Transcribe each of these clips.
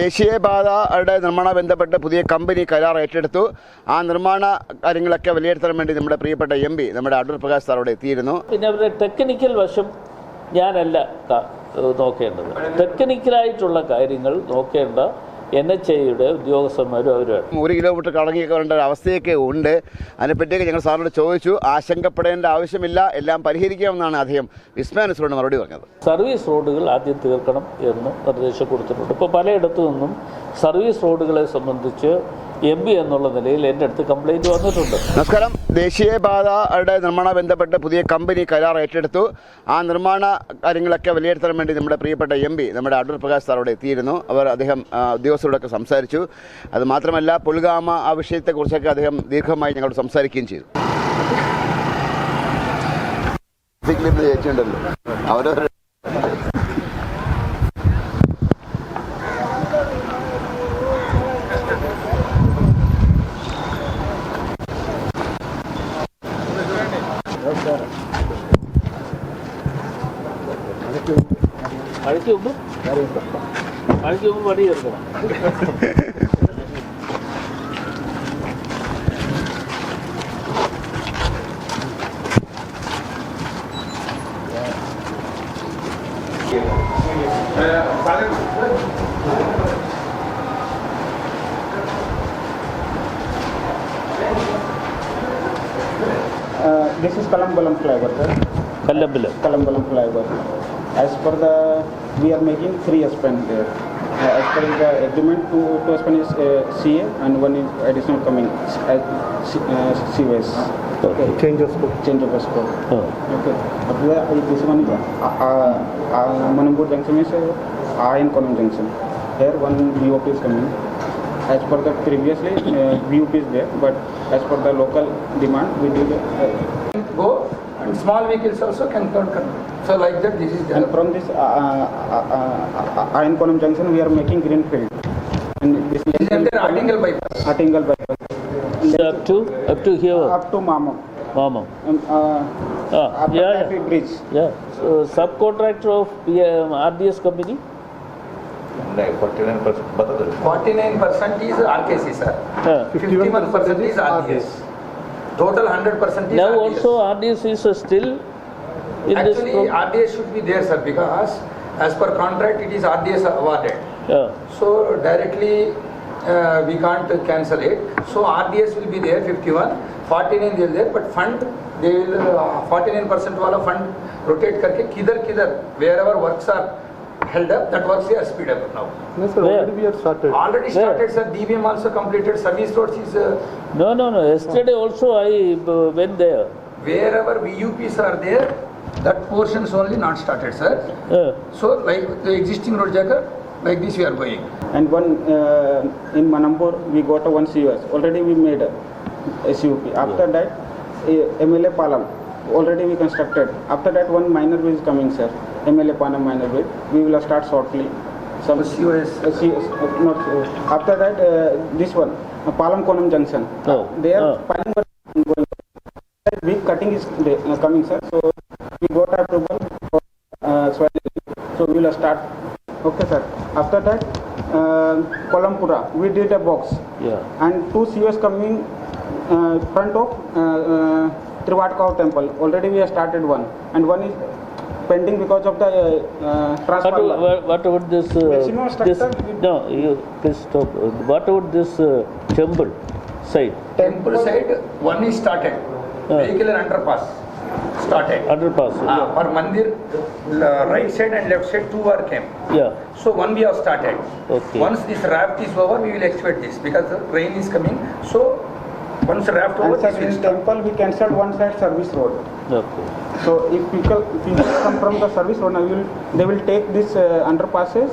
ദേശീയപാതയുടെ നിർമ്മാണ ബന്ധപ്പെട്ട് പുതിയ കമ്പനി കരാർ ഏറ്റെടുത്തു. ആ നിർമ്മാണ കാര്യങ്ങളൊക്കെ വിലയിരുത്താൻ വേണ്ടി നമ്മുടെ പ്രിയപ്പെട്ട എം പി നമ്മുടെ അടൂർ പ്രകാശ് അവിടെ എത്തിയിരുന്നു. പിന്നെ അവരുടെ ടെക്നിക്കൽ വശം ഞാനല്ല നോക്കേണ്ടത്. ടെക്നിക്കലായിട്ടുള്ള കാര്യങ്ങൾ നോക്കേണ്ട എൻ എച്ച് ഐയുടെ ഉദ്യോഗസ്ഥന്മാരും അവരാണ് ഒരു കിലോമീറ്റർ കടങ്ങിയൊക്കെ വരേണ്ട ഒരു അവസ്ഥയൊക്കെ ഉണ്ട്. അതിനെപ്പറ്റിയൊക്കെ ഞങ്ങൾ സാറിനോട് ചോദിച്ചു. ആശങ്കപ്പെടേണ്ട ആവശ്യമില്ല. എല്ലാം പരിഹരിക്കാമെന്നാണ് അദ്ദേഹം വിസ്മയാനുസരണം മറുപടി പറഞ്ഞത്. സർവീസ് റോഡുകൾ ആദ്യം തീർക്കണം എന്ന് നിർദ്ദേശം കൊടുത്തിട്ടുണ്ട്. ഇപ്പോൾ പലയിടത്തു നിന്നും സർവീസ് റോഡുകളെ സംബന്ധിച്ച് എം പി എന്നുള്ള നിലയിൽ എന്റെ അടുത്ത് കംപ്ലൈന്റ് വന്നിട്ടുണ്ട്. നമസ്കാരം. ദേശീയപാതയുടെ നിർമ്മാണ ബന്ധപ്പെട്ട് പുതിയ കമ്പനി കരാർ ഏറ്റെടുത്തു. ആ നിർമ്മാണ കാര്യങ്ങളൊക്കെ വിലയിരുത്താൻ വേണ്ടി നമ്മുടെ പ്രിയപ്പെട്ട എം പി നമ്മുടെ അടൂർ പ്രകാശ് സാർ അവിടെ എത്തിയിരുന്നു. അവർ അദ്ദേഹം ഉദ്യോഗസ്ഥരോടൊക്കെ സംസാരിച്ചു. അത് മാത്രമല്ല പുൽഗാമ ആ വിഷയത്തെക്കുറിച്ചൊക്കെ അദ്ദേഹം ദീർഘമായി ഞങ്ങളോട് സംസാരിക്കുകയും ചെയ്തു. ചേച്ചിയുണ്ടല്ലോ அரிசி உப்பு அரிசி உப்பு பண்ணி this is kalambalam flavor sir. Kalambalam kalambalam flavor as per the we are making three aspen there. Uh, as per the agreement, two, two aspen is uh, CA and one is additional coming as uh, COS. Okay. Change of scope. Change of scope. Oh. Okay. but where आपला this one uh, uh, junction में से R N column column junction here one bop is coming as per the previously uh, bop is there but as per the local demand we do the uh, go and small vehicles also can turn convert. So like that this is And from this uh, uh, uh, uh, Iron Column Junction, we are making greenfield. And this This is under Artingal bypass. Artingal bypass. up to up to here Up to Mama. മാമ Um, uh, Ah, after yeah, that we bridge. yeah so subcontractor of PM, RDS company Forty-nine percent is RKC sir. uh, Fifty-one percent is RDS. Total hundred percent is now RDS. also RDS is uh, still in this Actually, pro- RDS should be there sir because as per contract it is RDS awarded. yeah. So directly uh, we can't cancel it. So RDS will be there 51, 49 they will there but fund they will uh, 49 percent वाला fund rotate करके किधर किधर wherever works are held up that works are speed up now. No, sir, Where? already we have started. Already Where? started sir DBM also completed service roads is uh, No, no, no. Yesterday also I uh, went there. wherever VUPs are there that portion is only not started sir. Uh, So like the existing road jacker like this we are going. And one uh, in Manampur, we got a one CUS. Already we made a, CUP. After that, a MLA Palam. Already we constructed. After that, one minor bridge is coming, sir. MLA Palam minor bridge. We will start shortly. Some COS. Uh, CS, uh, not COS. After that, uh, this one, uh, Palam Konam Junction. Oh, There, oh. work. Big cutting is uh, coming, sir. So sir. After that, uh, Kolampura, we did a box yeah. and two COs coming uh, front of uh, uh, Trivatkau temple. Already we have started one, and one is pending because of the uh, uh, What, transformer. what, what about this? Uh, Maximum this no, you please stop. Uh, What about this uh, temple side? Temple side, one is started. Uh. Vehicular underpass started. Underpass. Ah, for Mandir, l- right side and left side, two are came. Yeah. So one we have started. Okay. Once this raft is over, we will excavate this because the rain is coming. So once raft over, And sir, this in temple we cancelled one side service road. Okay. So if people, people come from the service road, now we will, they will take this uh, underpasses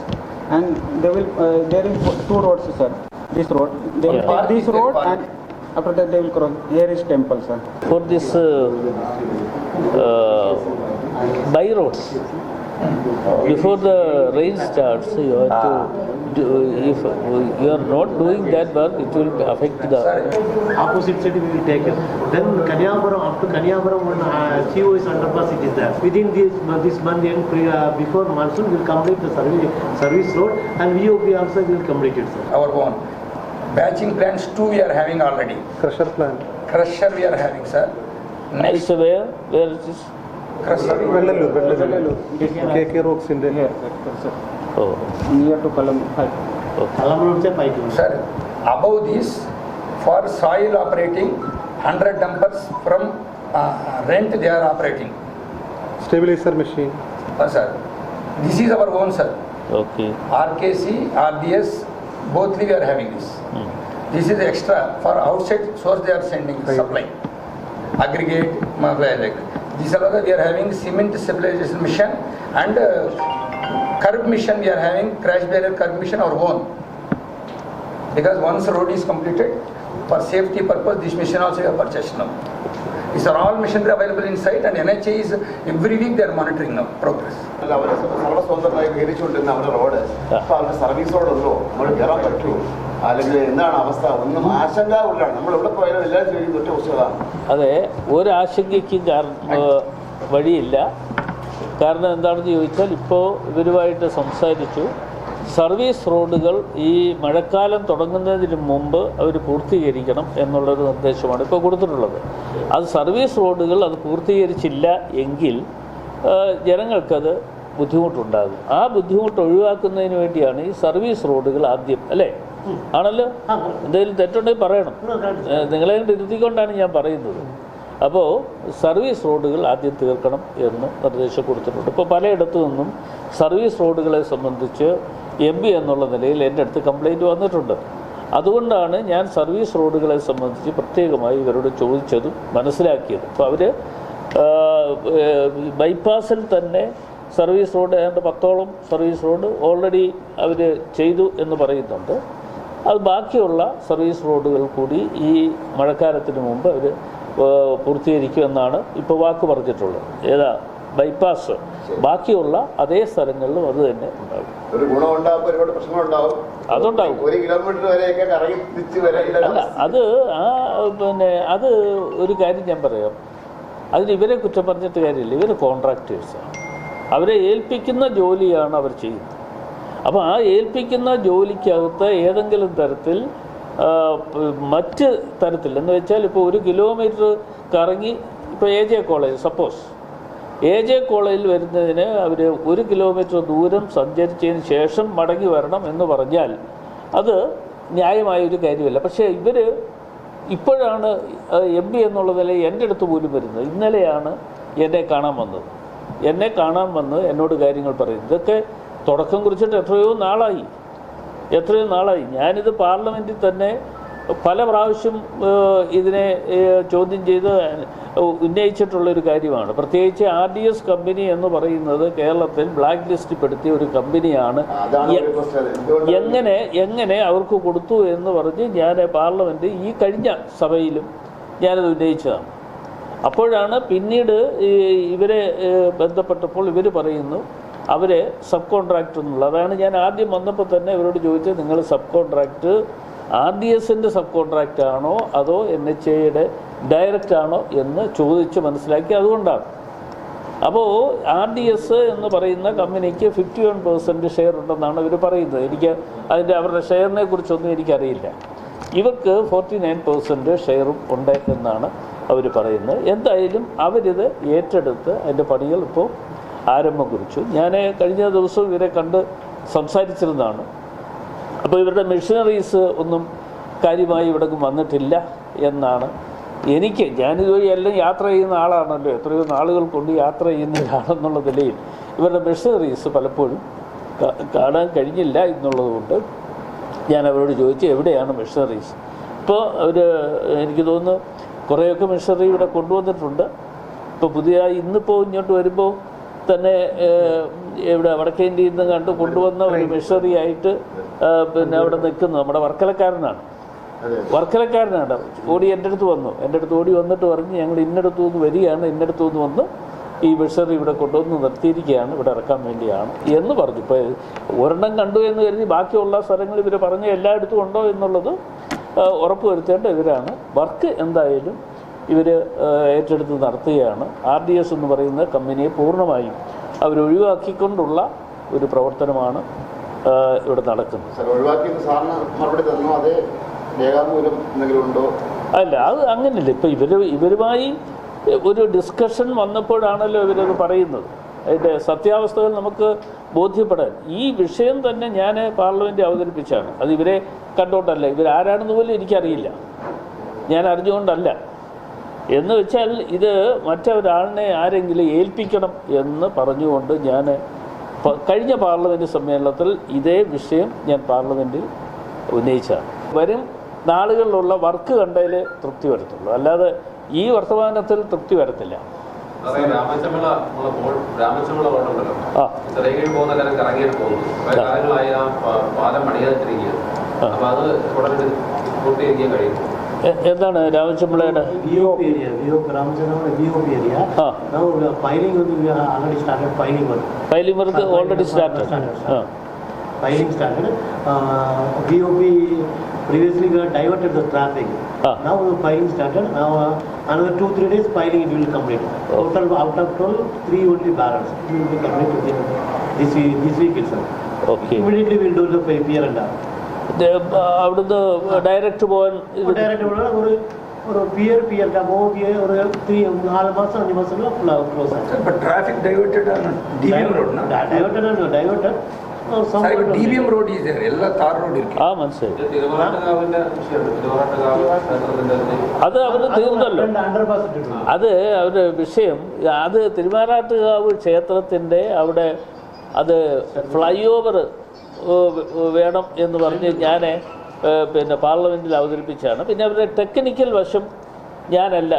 and they will, uh, there is two roads, sir. This road, they will Yeah. Park take this road and after that they will cross. Here is temple, sir. For this uh, uh, by roads, Before the rain starts, you have to, do, if you are not doing that work, it will affect the. opposite side we will take it. Then Kanyapuram, up to Kanyapuram, one uh, COS underpass it is there. Within this, month- this month end, pre- uh, before monsoon, we will complete the service, service road and VOP also will complete it, sir. Our own. Batching plants two we are having already. Crusher plant. Crusher we are having, sir. Next so where? Where is this? Crusher. Vellaloor, Vellaloor. KK Rocks in there. Here, crusher. Oh. Near to Kalam. five. Okay. Column road से. Sir, above this, for soil operating, 100 dumpers from uh, rent they are operating. Stabilizer machine. Uh, sir, this is our own sir. Okay. RKC, RDS, both we are having this. This is extra for outside source they are sending right. supply. Aggregate, like this also we are having cement stabilization mission and uh, curb mission we are having crash barrier curb mission our own. Because once road is completed, for safety purpose this mission also we have purchased now. These are all machinery available inside and NHA is every week they are monitoring now progress. അല്ല, അവർ സർവസ്വതന്ത്രമായി വിഹരിച്ചുകൊണ്ടിരുന്ന അവരുടെ road. അപ്പൊ അവരുടെ service റോഡുള്ളൂ നമ്മൾ കയറാൻ പറ്റൂ. അല്ലെങ്കിൽ എന്താണ് അവസ്ഥ? ഒന്നും ആശങ്ക നമ്മൾ എവിടെ പോയാലും അതെ ഒരാശങ്കയ്ക്കും വഴിയില്ല. കാരണം എന്താണെന്ന് ചോദിച്ചാൽ ഇപ്പോൾ ഇവരുമായിട്ട് സംസാരിച്ചു. സർവീസ് റോഡുകൾ ഈ മഴക്കാലം തുടങ്ങുന്നതിന് മുമ്പ് അവർ പൂർത്തീകരിക്കണം എന്നുള്ളൊരു നിർദ്ദേശമാണ് ഇപ്പോൾ കൊടുത്തിട്ടുള്ളത്. അത് സർവീസ് റോഡുകൾ അത് പൂർത്തീകരിച്ചില്ല എങ്കിൽ ജനങ്ങൾക്കത് ബുദ്ധിമുട്ടുണ്ടാകും. ആ ബുദ്ധിമുട്ട് ഒഴിവാക്കുന്നതിന് വേണ്ടിയാണ് ഈ സർവീസ് റോഡുകൾ ആദ്യം അല്ലേ? ആണല്ലോ? എന്തെങ്കിലും തെറ്റുണ്ടെങ്കിൽ പറയണം. നിങ്ങളെ തിരുത്തിക്കൊണ്ടാണ് ഇരുത്തിക്കൊണ്ടാണ് ഞാൻ പറയുന്നത്. അപ്പോൾ സർവീസ് റോഡുകൾ ആദ്യം തീർക്കണം എന്ന് നിർദ്ദേശം കൊടുത്തിട്ടുണ്ട്. ഇപ്പോൾ പലയിടത്തു നിന്നും സർവീസ് റോഡുകളെ സംബന്ധിച്ച് എം പി എന്നുള്ള നിലയിൽ എന്റെ അടുത്ത് കംപ്ലൈന്റ് വന്നിട്ടുണ്ട്. അതുകൊണ്ടാണ് ഞാൻ സർവീസ് റോഡുകളെ സംബന്ധിച്ച് പ്രത്യേകമായി ഇവരോട് ചോദിച്ചതും മനസ്സിലാക്കിയതും. അപ്പോൾ അവർ ബൈപ്പാസിൽ തന്നെ സർവീസ് റോഡ് ഏതാണ്ട് പത്തോളം സർവീസ് റോഡ് ഓൾറെഡി അവർ ചെയ്തു എന്ന് പറയുന്നുണ്ട്. അത് ബാക്കിയുള്ള സർവീസ് റോഡുകൾ കൂടി ഈ മഴക്കാലത്തിന് മുമ്പ് അവർ പൂർത്തീകരിക്കുമെന്നാണ് ഇപ്പോൾ വാക്ക് പറഞ്ഞിട്ടുള്ളത്. ഏതാ? ബൈപ്പാസ്. ബാക്കിയുള്ള അതേ സ്ഥലങ്ങളിലും അത് തന്നെ ഉണ്ടാകും. ഒരു ഒരുപാട് പ്രശ്നങ്ങളുണ്ടാവും. അതുണ്ടാവും. ഒരു കിലോമീറ്റർ വരെയൊക്കെ കറങ്ങി തിരിച്ച് അല്ല അത് ആ പിന്നെ അത് ഒരു കാര്യം ഞാൻ പറയാം. അതിന് ഇവരെ കുറ്റം പറഞ്ഞിട്ട് കാര്യമില്ല. ഇവർ കോൺട്രാക്ടേഴ്സാണ് അവരെ ഏൽപ്പിക്കുന്ന ജോലിയാണ് അവർ ചെയ്യുന്നത്. അപ്പോൾ ആ ഏൽപ്പിക്കുന്ന ജോലിക്കകത്ത് ഏതെങ്കിലും തരത്തിൽ മറ്റ് തരത്തിൽ എന്ന് വെച്ചാൽ ഇപ്പോൾ ഒരു കിലോമീറ്റർ കറങ്ങി ഇപ്പോൾ A J college suppose A J കോളേജിൽ വരുന്നതിന് അവർ ഒരു കിലോമീറ്റർ ദൂരം സഞ്ചരിച്ചതിന് ശേഷം മടങ്ങി വരണം എന്ന് പറഞ്ഞാൽ അത് ന്യായമായ ഒരു കാര്യമല്ല. പക്ഷേ ഇവർ ഇപ്പോഴാണ് എം പി എന്നുള്ള നിലയിൽ എന്റെ അടുത്ത് പോലും വരുന്നത്. ഇന്നലെയാണ് എന്നെ കാണാൻ വന്നത്. എന്നെ കാണാൻ വന്ന് എന്നോട് കാര്യങ്ങൾ പറയും ഇതൊക്കെ തുടക്കം കുറിച്ചിട്ട് എത്രയോ നാളായി. എത്രയോ നാളായി. ഞാനിത് പാർലമെന്റിൽ തന്നെ പല പ്രാവശ്യം ഇതിനെ ചോദ്യം ചെയ്ത് ഉന്നയിച്ചിട്ടുള്ളൊരു കാര്യമാണ്. പ്രത്യേകിച്ച് ആർ ഡി എസ് കമ്പനി എന്ന് പറയുന്നത് കേരളത്തിൽ ബ്ലാക്ക് ലിസ്റ്റ് പെടുത്തിയ ഒരു കമ്പനിയാണ് എങ്ങനെ എങ്ങനെ അവർക്ക് കൊടുത്തു എന്ന് പറഞ്ഞ് ഞാൻ പാർലമെന്റ് ഈ കഴിഞ്ഞ സഭയിലും ഞാനത് ഉന്നയിച്ചതാണ്. അപ്പോഴാണ് പിന്നീട് ഈ ഇവരെ ബന്ധപ്പെട്ടപ്പോൾ ഇവർ പറയുന്നു അവരെ സബ് കോൺട്രാക്റ്റ് എന്നുള്ള. അതാണ് ഞാൻ ആദ്യം വന്നപ്പോൾ തന്നെ ഇവരോട് ചോദിച്ചത് നിങ്ങൾ സബ് കോൺട്രാക്ട് ആർ ഡി എസിന്റെ സബ് കോൺട്രാക്റ്റ് ആണോ അതോ എൻ എച്ച് എയുടെ ഡയറക്റ്റ് ആണോ എന്ന് ചോദിച്ച് മനസ്സിലാക്കി അതുകൊണ്ടാണ്. അപ്പോൾ ആർ ഡി എസ് എന്ന് പറയുന്ന കമ്പനിക്ക് ഫിഫ്റ്റി വൺ പെർസെന്റ് ഷെയർ ഉണ്ടെന്നാണ് ഇവർ പറയുന്നത്. എനിക്ക് അതിന്റെ അവരുടെ ഷെയറിനെ കുറിച്ചൊന്നും എനിക്കറിയില്ല. ഇവർക്ക് ഫോർട്ടി നയൻ പെർസെന്റ് ഷെയറും ഉണ്ട് എന്നാണ് അവർ പറയുന്നത്. എന്തായാലും അവരിത് ഏറ്റെടുത്ത് അതിന്റെ പണികൾ ഇപ്പോൾ ആരംഭം കുറിച്ചു. ഞാൻ കഴിഞ്ഞ ദിവസം ഇവരെ കണ്ട് സംസാരിച്ചിരുന്നതാണ്. അപ്പോൾ ഇവരുടെ മിഷനറീസ് ഒന്നും കാര്യമായി ഇവിടെ വന്നിട്ടില്ല എന്നാണ് എനിക്ക് ഞാനിതുവഴി എല്ലാം യാത്ര ചെയ്യുന്ന ആളാണല്ലോ. എത്രയോ നാളുകൾ കൊണ്ട് യാത്ര ചെയ്യുന്ന ഒരാളെന്നുള്ള നിലയിൽ ഇവരുടെ മിഷനറീസ് പലപ്പോഴും കാണാൻ കഴിഞ്ഞില്ല എന്നുള്ളതുകൊണ്ട് ഞാൻ അവരോട് ചോദിച്ചു എവിടെയാണ് മിഷനറീസ് ഇപ്പോൾ അവർ എനിക്ക് തോന്നുന്നു കുറേയൊക്കെ മിഷനറി ഇവിടെ കൊണ്ടുവന്നിട്ടുണ്ട്. ഇപ്പോൾ പുതിയ ഇന്നിപ്പോൾ ഇങ്ങോട്ട് വരുമ്പോൾ തന്നെ ഇവിടെ വടക്കേ ഇന്ത്യയിൽ നിന്ന് കണ്ട് കൊണ്ടുവന്ന ഒരു മിഷനറി ആയിട്ട് പിന്നെ അവിടെ നിൽക്കുന്നു. നമ്മുടെ വർക്കലക്കാരനാണ്. വർക്കലക്കാരനാണ്. ഓടി എന്റെ അടുത്ത് വന്നു. എന്റെ അടുത്ത് ഓടി വന്നിട്ട് പറഞ്ഞ് ഞങ്ങൾ ഇന്നടത്തു നിന്ന് വരികയാണ്. ഇന്നടത്തു നിന്ന് വന്ന് ഈ വിഷറി ഇവിടെ കൊണ്ടുവന്ന് നിർത്തിയിരിക്കുകയാണ്. ഇവിടെ ഇറക്കാൻ വേണ്ടിയാണ് എന്ന് പറഞ്ഞു. ഇപ്പോൾ ഒരെണ്ണം കണ്ടു എന്ന് കരുതി ബാക്കിയുള്ള സ്ഥലങ്ങൾ ഇവർ പറഞ്ഞ് എല്ലായിടത്തും ഉണ്ടോ എന്നുള്ളത് ഉറപ്പ് വരുത്തേണ്ട ഇവരാണ്. വർക്ക് എന്തായാലും ഇവർ ഏറ്റെടുത്ത് നടത്തുകയാണ്. ആർ ഡി എസ് എന്ന് പറയുന്ന കമ്പനിയെ പൂർണമായും അവരൊഴിവാക്കിക്കൊണ്ടുള്ള ഒരു പ്രവർത്തനമാണ് ഇവിടെ നടക്കുന്നത് അല്ല അത് അങ്ങനെയല്ല ഇപ്പം ഇവർ ഇവരുമായി ഒരു ഡിസ്കഷൻ വന്നപ്പോഴാണല്ലോ ഇവരത് പറയുന്നത്. അതിന്റെ സത്യാവസ്ഥകൾ നമുക്ക് ബോധ്യപ്പെടാൻ. ഈ വിഷയം തന്നെ ഞാൻ പാർലമെന്റ് അവതരിപ്പിച്ചാണ്. അത് ഇവരെ കണ്ടോണ്ടല്ല. ഇവരാരാണെന്ന് പോലും എനിക്കറിയില്ല. ഞാൻ അറിഞ്ഞുകൊണ്ടല്ല. എന്ന് വെച്ചാൽ ഇത് മറ്റൊരാളിനെ ആരെങ്കിലും ഏൽപ്പിക്കണം എന്ന് പറഞ്ഞുകൊണ്ട് ഞാൻ കഴിഞ്ഞ പാർലമെന്റ് സമ്മേളനത്തിൽ ഇതേ വിഷയം ഞാൻ പാർലമെന്റിൽ ഉന്നയിച്ചതാണ്. വരും നാളുകളിലുള്ള വർക്ക് കണ്ടതിൽ തൃപ്തി വരത്തുള്ളൂ. അല്ലാതെ ഈ വർത്തമാനത്തിൽ തൃപ്തി വരത്തില്ല. ആ. എന്താണ് രാമചമ്പിളയുടെ. ഫയലിംഗ് വർക്ക് ഓൾറെഡി സ്റ്റാർട്ട് ആ Filing started. Uh, VOP, previously we have diverted the traffic. Ah. Now the filing started, now uh, another two, three days filing it will complete. Total out of twelve, three only balance. It will be complete within this week, this week itself. Okay Immediately we will do the peer and R. അവിടുന്ന് direct പോകാൻ direct പോകാൻ ഒരു ஒரு pier pier ஓவிய ஒரு three நாலு மாதம் அஞ்சு மாதத்துல ஃபுல்லாக க்ளோஸ் ஆகும் இப்போ டிராஃபிக் டைவர்ட்டட் டிவிஎம் ரோட்னா டைவர்ட்டட் டைவர்ட்டட் ಡಿಬಿಎಂ ರೋಡ್ ಇದೆ ಎಲ್ಲ ತಾರ್ ರೋಡ್ ಇರ್ಕೆ ಆ ಮನ್ಸೆ അത് അവർ തീർന്നല്ലോ അത് അവരുടെ വിഷയം അത് തിരുവാനാട്ടുകാവ് ക്ഷേത്രത്തിൻ്റെ അവിടെ അത് ഫ്ലൈ ഓവർ വേണം എന്ന് പറഞ്ഞ് ഞാൻ പിന്നെ പാർലമെന്റിൽ അവതരിപ്പിച്ചാണ് പിന്നെ അവരുടെ ടെക്നിക്കൽ വശം ഞാനല്ല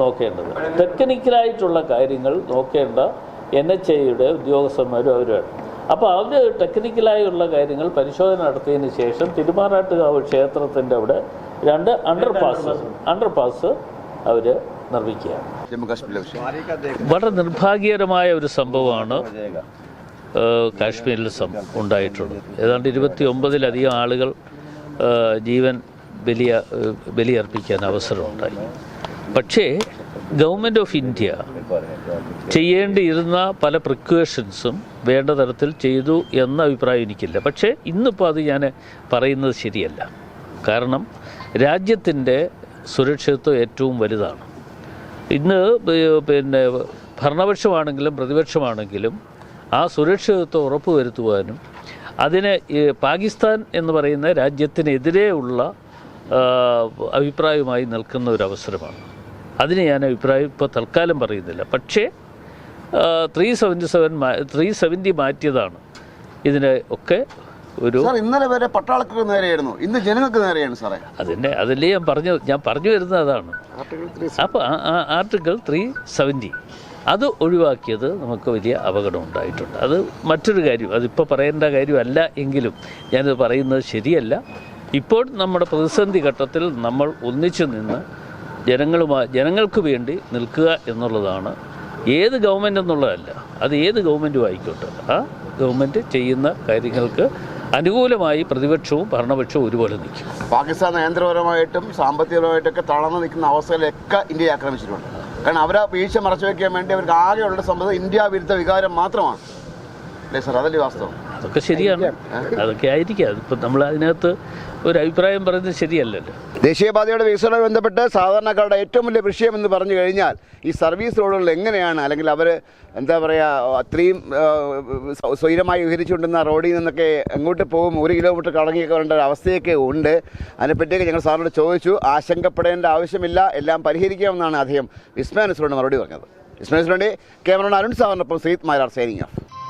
നോക്കേണ്ടത്. ടെക്നിക്കലായിട്ടുള്ള കാര്യങ്ങൾ നോക്കേണ്ട എൻ എച്ച് ഐയുടെ ഉദ്യോഗസ്ഥന്മാരും അവരുമാണ്. അപ്പോൾ അവർ ടെക്നിക്കലായുള്ള കാര്യങ്ങൾ പരിശോധന നടത്തിയതിന് ശേഷം തിരുമാറാട്ടുകാവ് ക്ഷേത്രത്തിന്റെ അവിടെ രണ്ട് അണ്ടർ പാസ് അണ്ടർ പാസ് അവർ നിർമ്മിക്കുകയാണ്. വളരെ നിർഭാഗ്യകരമായ ഒരു സംഭവമാണ്. കാശ്മീരിൽ സം ഉണ്ടായിട്ടുള്ളത് ഏതാണ്ട് ഇരുപത്തി ഒമ്പതിലധികം ആളുകൾ ജീവൻ ബലിയ ബലിയർപ്പിക്കാൻ അവസരമുണ്ടായി. പക്ഷേ ഗവൺമെന്റ് ഓഫ് ഇന്ത്യ ചെയ്യേണ്ടിയിരുന്ന പല പ്രിക്വേഷൻസും വേണ്ട തരത്തിൽ ചെയ്തു എന്ന അഭിപ്രായം എനിക്കില്ല. പക്ഷേ ഇന്നിപ്പോൾ അത് ഞാൻ പറയുന്നത് ശരിയല്ല. കാരണം രാജ്യത്തിന്റെ സുരക്ഷിതത്വം ഏറ്റവും വലുതാണ്. ഇന്ന് പിന്നെ ഭരണപക്ഷമാണെങ്കിലും പ്രതിപക്ഷമാണെങ്കിലും ആ സുരക്ഷിതത്വം ഉറപ്പുവരുത്തുവാനും അതിന് പാകിസ്ഥാൻ എന്ന് പറയുന്ന രാജ്യത്തിനെതിരെയുള്ള അഭിപ്രായമായി നിൽക്കുന്ന ഒരു അവസരമാണ്. അതിന് ഞാൻ അഭിപ്രായം ഇപ്പോൾ തൽക്കാലം പറയുന്നില്ല. പക്ഷേ three seventy seven three seventy മാറ്റിയതാണ്. ഇതിനെ ഒക്കെ ഒരു ഇന്നലെ വരെ പട്ടാളക്ക് നേരെയായിരുന്നു. ഇന്ന് ജനങ്ങൾക്ക് നേരെയാണ് സാറേ. അതിന്റെ അതല്ലേ ഞാൻ പറഞ്ഞു ഞാൻ പറഞ്ഞു വരുന്നത് അതാണ്. അപ്പോൾ ആർട്ടിക്കിൾ ത്രീ സെവന്റി അത് ഒഴിവാക്കിയത് നമുക്ക് വലിയ അപകടം ഉണ്ടായിട്ടുണ്ട്. അത് മറ്റൊരു കാര്യം അതിപ്പോൾ പറയേണ്ട കാര്യമല്ല എങ്കിലും ഞാനത് പറയുന്നത് ശരിയല്ല. ഇപ്പോൾ നമ്മുടെ പ്രതിസന്ധി ഘട്ടത്തിൽ നമ്മൾ ഒന്നിച്ചു നിന്ന് ജനങ്ങളുമായി ജനങ്ങൾക്ക് വേണ്ടി നിൽക്കുക എന്നുള്ളതാണ്. ഏത് ഗവൺമെന്റ് എന്നുള്ളതല്ല അത് ഏത് ഗവൺമെന്റും ആയിക്കോട്ടെ. ആ ഗവൺമെന്റ് ചെയ്യുന്ന കാര്യങ്ങൾക്ക് അനുകൂലമായി പ്രതിപക്ഷവും ഭരണപക്ഷവും ഒരുപോലെ നിൽക്കും. പാകിസ്ഥാൻ നയന്ത്രപരമായിട്ടും സാമ്പത്തികപരമായിട്ടൊക്കെ തളർന്നു നിൽക്കുന്ന അവസ്ഥയിലൊക്കെ ഇന്ത്യയെ ആക്രമിച്ചിട്ടുണ്ട്. കാരണം അവരെ വീഴ്ച മറച്ചു വെക്കാൻ വേണ്ടി അവർക്ക് ആകെയുള്ള സംബന്ധം ഇന്ത്യ വിരുദ്ധ വികാരം മാത്രമാണ്. അല്ലേ സാർ? അതല്ലേ വാസ്തവം? അതൊക്കെ ശരിയാണ്. അതൊക്കെ ആയിരിക്കാം. അതിപ്പോൾ നമ്മൾ അതിനകത്ത് ഒരു അഭിപ്രായം പറയുന്നത് ശരിയല്ലല്ലോ. ദേശീയപാതയുടെ വികസനവുമായി ബന്ധപ്പെട്ട് സാധാരണക്കാരുടെ ഏറ്റവും വലിയ വിഷയം എന്ന് പറഞ്ഞു കഴിഞ്ഞാൽ ഈ സർവീസ് റോഡുകൾ എങ്ങനെയാണ്? അല്ലെങ്കിൽ അവർ എന്താ പറയുക അത്രയും സ്വൈരമായി വിഹരിച്ചുകൊണ്ടിരുന്ന റോഡിൽ നിന്നൊക്കെ എങ്ങോട്ട് പോകും? ഒരു കിലോമീറ്റർ കടങ്ങിയൊക്കെ വരേണ്ട ഒരു അവസ്ഥയൊക്കെ ഉണ്ട്. അതിനെപ്പറ്റിയൊക്കെ ഞങ്ങൾ സാറിനോട് ചോദിച്ചു. ആശങ്കപ്പെടേണ്ട ആവശ്യമില്ല. എല്ലാം പരിഹരിക്കാമെന്നാണ് അദ്ദേഹം വിസ്മാനുസരോട് മറുപടി പറഞ്ഞത്. വിസ്മാനുസരോട് ക്യാമറ അരുൺ സാറിനൊപ്പം സീത് മാരാർ സൈനിങ് ഓഫ്.